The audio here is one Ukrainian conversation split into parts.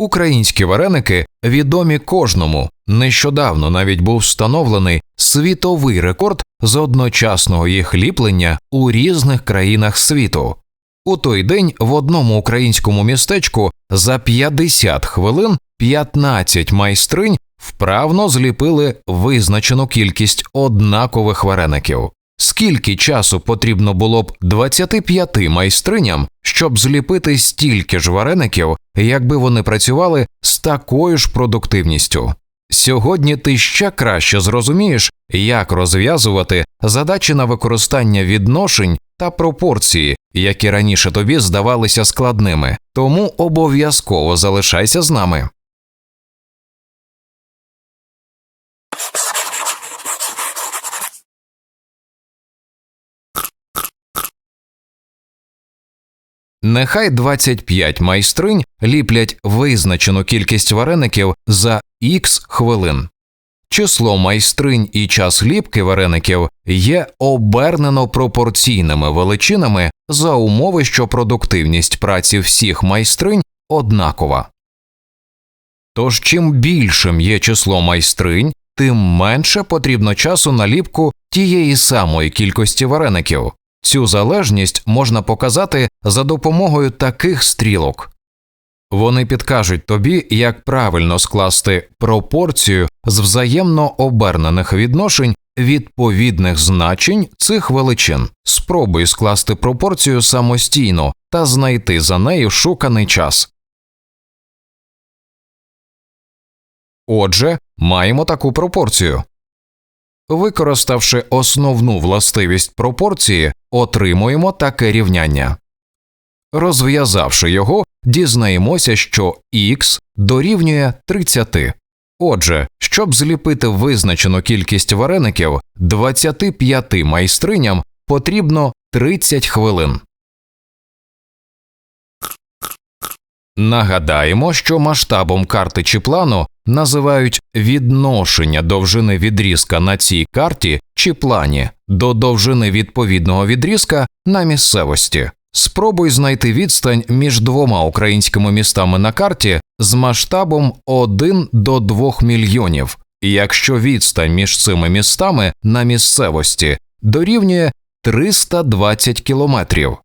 Українські вареники відомі кожному. Нещодавно навіть був встановлений світовий рекорд з одночасного їх ліплення у різних країнах світу. У той день в одному українському містечку за 50 хвилин 15 майстринь вправно зліпили визначену кількість однакових вареників. Скільки часу потрібно було б 25 майстриням, щоб зліпити стільки ж вареників, якби вони працювали з такою ж продуктивністю? Сьогодні ти ще краще зрозумієш, як розв'язувати задачі на використання відношень та пропорції, які раніше тобі здавалися складними, тому обов'язково залишайся з нами. Нехай 25 майстринь ліплять визначену кількість вареників за х хвилин. Число майстринь і час ліпки вареників є обернено пропорційними величинами за умови, що продуктивність праці всіх майстринь однакова. Тож чим більшим є число майстринь, тим менше потрібно часу на ліпку тієї самої кількості вареників. Цю залежність можна показати за допомогою таких стрілок. Вони підкажуть тобі, як правильно скласти пропорцію з взаємно обернених відношень відповідних значень цих величин. Спробуй скласти пропорцію самостійно та знайти за нею шуканий час. Отже, маємо таку пропорцію. Використавши основну властивість пропорції, отримуємо таке рівняння. Розв'язавши його, дізнаємося, що х дорівнює 30. Отже, щоб зліпити визначену кількість вареників 25 майстриням потрібно 30 хвилин. Нагадаємо, що масштабом карти чи плану називають відношення довжини відрізка на цій карті чи плані до довжини відповідного відрізка на місцевості. Спробуй знайти відстань між двома українськими містами на карті з масштабом 1 до 2 мільйонів, якщо відстань між цими містами на місцевості дорівнює 320 кілометрів.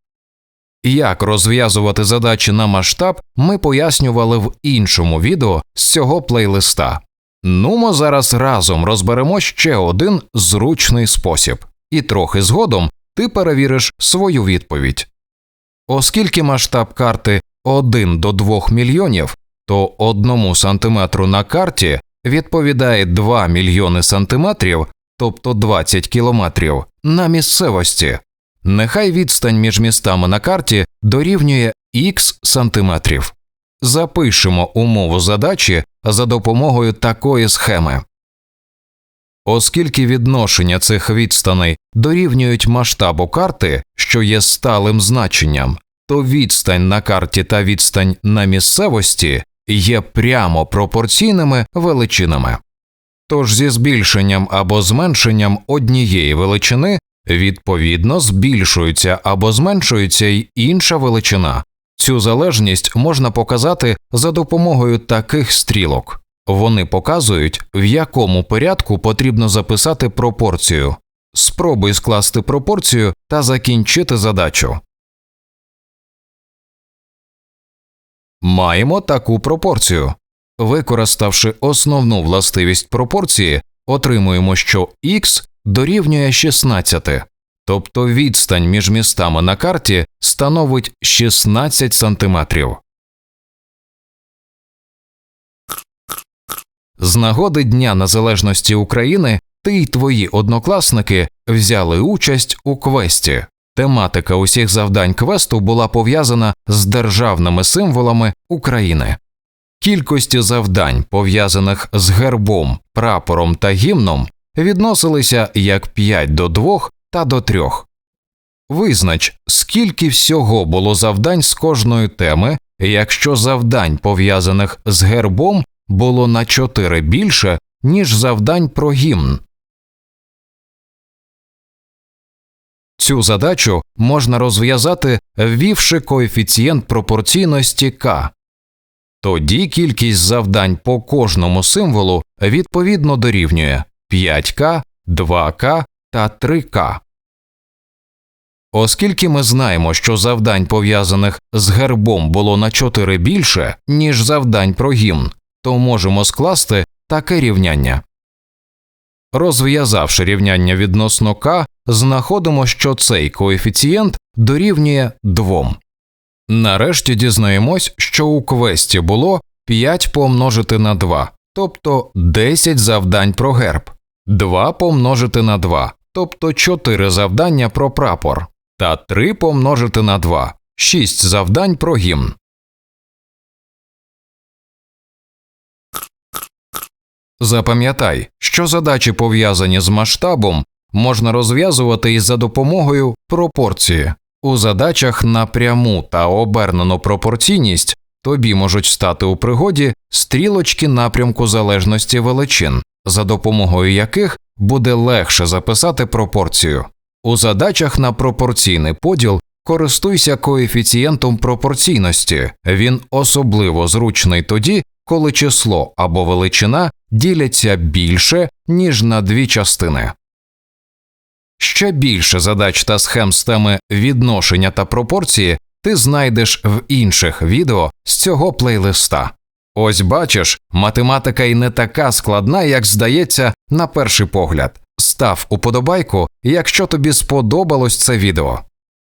Як розв'язувати задачі на масштаб, ми пояснювали в іншому відео з цього плейлиста. Нумо зараз разом розберемо ще один зручний спосіб, і трохи згодом ти перевіриш свою відповідь. Оскільки масштаб карти 1 до 2 мільйонів, то одному сантиметру на карті відповідає 2 мільйони сантиметрів, тобто 20 кілометрів, на місцевості. Нехай відстань між містами на карті дорівнює х сантиметрів. Запишемо умову задачі за допомогою такої схеми. Оскільки відношення цих відстаней дорівнюють масштабу карти, що є сталим значенням, то відстань на карті та відстань на місцевості є прямо пропорційними величинами. Тож зі збільшенням або зменшенням однієї величини відповідно збільшується або зменшується й інша величина. Цю залежність можна показати за допомогою таких стрілок. Вони показують, в якому порядку потрібно записати пропорцію. Спробуй скласти пропорцію та закінчити задачу. Маємо таку пропорцію. Використавши основну властивість пропорції, отримуємо, що х дорівнює 16, тобто відстань між містами на карті становить 16 сантиметрів. З нагоди Дня Незалежності України ти й твої однокласники взяли участь у квесті. Тематика усіх завдань квесту була пов'язана з державними символами України. Кількості завдань, пов'язаних з гербом, прапором та гімном, відносилися як 5 до 2 та до 3. Визнач, скільки всього було завдань з кожної теми, якщо завдань, пов'язаних з гербом, було на 4 більше, ніж завдань про гімн. Цю задачу можна розв'язати, ввівши коефіцієнт пропорційності k. тоді кількість завдань по кожному символу відповідно дорівнює 5К, 2К та 3К. Оскільки ми знаємо, що завдань пов'язаних з гербом було на 4 більше, ніж завдань про гімн, то можемо скласти таке рівняння. Розв'язавши рівняння відносно k, знаходимо, що цей коефіцієнт дорівнює 2. Нарешті дізнаємось, що у квесті було 5 помножити на 2, тобто 10 завдань про герб, 2 помножити на 2, тобто 4 завдання про прапор, та 3 помножити на 2, 6 завдань про гімн. Запам'ятай, що задачі пов'язані з масштабом можна розв'язувати із за допомогою пропорції. У задачах на пряму та обернену пропорційність тобі можуть стати у пригоді стрілочки напрямку залежності величин, за допомогою яких буде легше записати пропорцію. У задачах на пропорційний поділ користуйся коефіцієнтом пропорційності, він особливо зручний тоді, коли число або величина діляться більше, ніж на дві частини. Ще більше задач та схем з теми відношення та пропорції ти знайдеш в інших відео з цього плейлиста. Ось бачиш, математика й не така складна, як здається, на перший погляд. Став уподобайку, якщо тобі сподобалось це відео.